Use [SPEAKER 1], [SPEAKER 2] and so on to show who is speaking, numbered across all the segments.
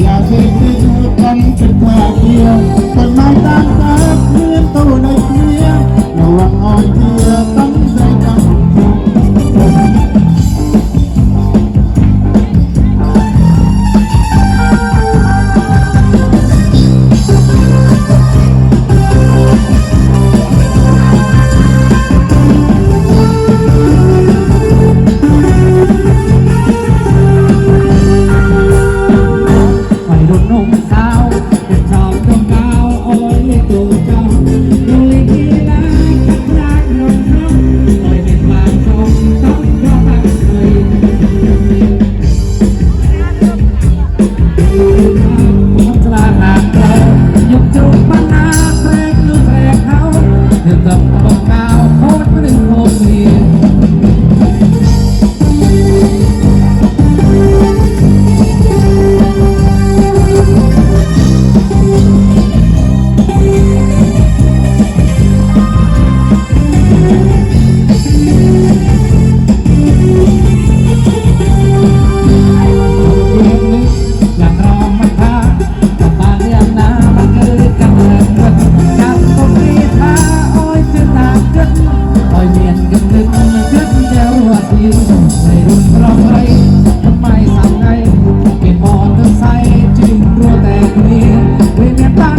[SPEAKER 1] อยากให้ซื้อทำเป็นผ้าเดียวต้นไม้ตามตา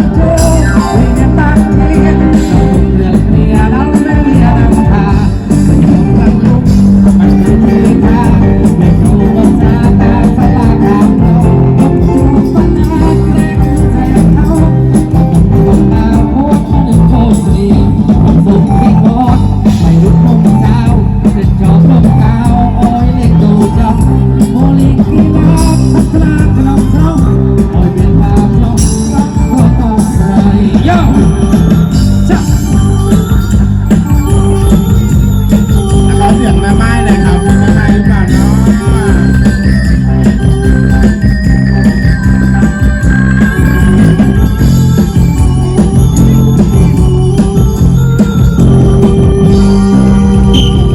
[SPEAKER 2] Deus. Thank you.